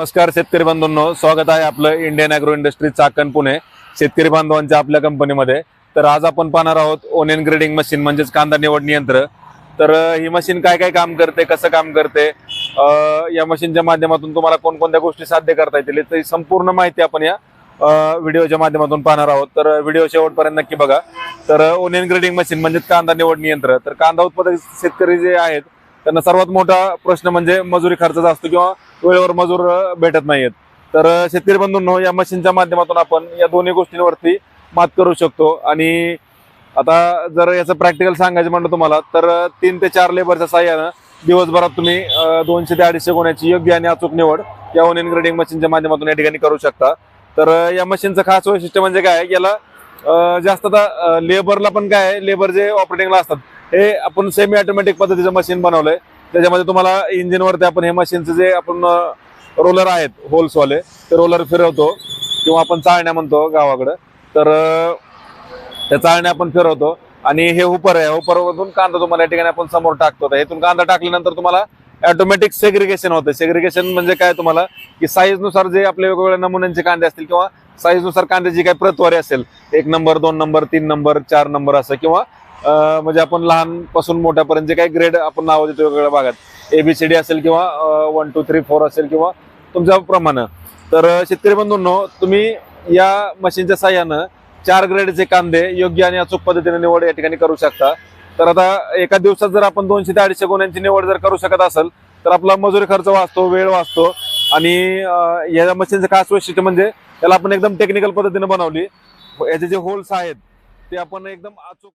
नमस्कार शेतकरी बांधवांनो स्वागत आहे आपलं Indian agro industry Chakan Pune शेतकरी बांधवांच्या आपल्या कंपनीमध्ये. तर आज आपण पाहणार आहोत ओनियन ग्रेडिंग मशीन म्हणजेच कांदा निवड यंत्र तर ही मशीन काय काय काम करते कसं काम करते या मशीनच्या माध्यमातून तुम्हाला कोणकोणत्या गोष्टी साध्य करता येतील तर संपूर्ण माहिती आपण या व्हिडिओच्या माध्यमातून पाहणार आहोत. तर व्हिडिओ शेवटपर्यंत नक्की बघा. तर ओनियन ग्रेडिंग मशीन म्हणजेच कांदा निवड यंत्र तर कांदा उत्पादक शेतकरी जे आहेत त्यांना सर्वात मोठा प्रश्न म्हणजे मजुरी खर्चाचा असतो किंवा वेळेवर मजूर भेटत नाहीत तर शेतकरी बंधूंनो या मशीनच्या माध्यमातून आपण या दोन्ही गोष्टींवरती मात करू शकतो. आणि आता जर याचं प्रॅक्टिकल सांगायचं म्हणलं तुम्हाला तर तीन ते चार लेबरच्या साह्यानं दिवसभरात तुम्ही दोनशे ते अडीचशे गुण्याची योग्य आणि अचूक निवड या ओन ग्रेडिंग मशीनच्या माध्यमातून या ठिकाणी करू शकता. तर या मशीनचं खास वैशिष्ट्य म्हणजे काय? याला जास्त आता लेबरला पण काय आहे? लेबर जे ऑपरेटिंगला असतात हे आपण सेमी ऑटोमॅटिक पद्धतीचं मशीन बनवलंय. त्याच्यामध्ये तुम्हाला इंजिनवरती आपण हे मशीनचं जे आपण रोलर आहेत होल्सवाले ते रोलर फिरवतो. किंवा आपण चाळण्या म्हणतो गावाकडं. तर त्या चाळण्या आपण फिरवतो. आणि हे हुपर आहे. हुपरमधून कांदा तुम्हाला या ठिकाणी आपण समोर टाकतो. हेतून कांदा टाकल्यानंतर तुम्हाला ऑटोमॅटिक सेग्रिगेशन होतं. सेग्रिगेशन म्हणजे काय तुम्हाला? की साईजनुसार जे आपले वेगवेगळ्या नमुन्यांचे कांदे असतील किंवा साईजनुसार कांद्याची काही प्रतवारी असेल. एक नंबर दोन नंबर तीन नंबर चार नंबर असं किंवा म्हणजे आपण लहानपासून मोठ्यापर्यंत जे काही ग्रेड आपण नाव देतो वेगवेगळ्या भागात एबीसीडी असेल किंवा वन टू थ्री फोर असेल किंवा तुमच्या प्रमाणे. तर शेतकरी बंधूंनो तुम्ही या मशीनच्या साह्यानं चार ग्रेडचे कांदे योग्य आणि अचूक पद्धतीने निवड या ठिकाणी करू शकता. तर आता एका दिवसात जर आपण दोनशे ते अडीचशे गुन्ह्यांची निवड जर करू शकत असेल तर आपला मजुरी खर्च वाचतो वेळ वाचतो आणि या मशीनचं खास वैशिष्ट्य म्हणजे त्याला आपण एकदम टेक्निकल पद्धतीने बनवली. याचे जे होल्स आहेत ते आपण एकदम अचूक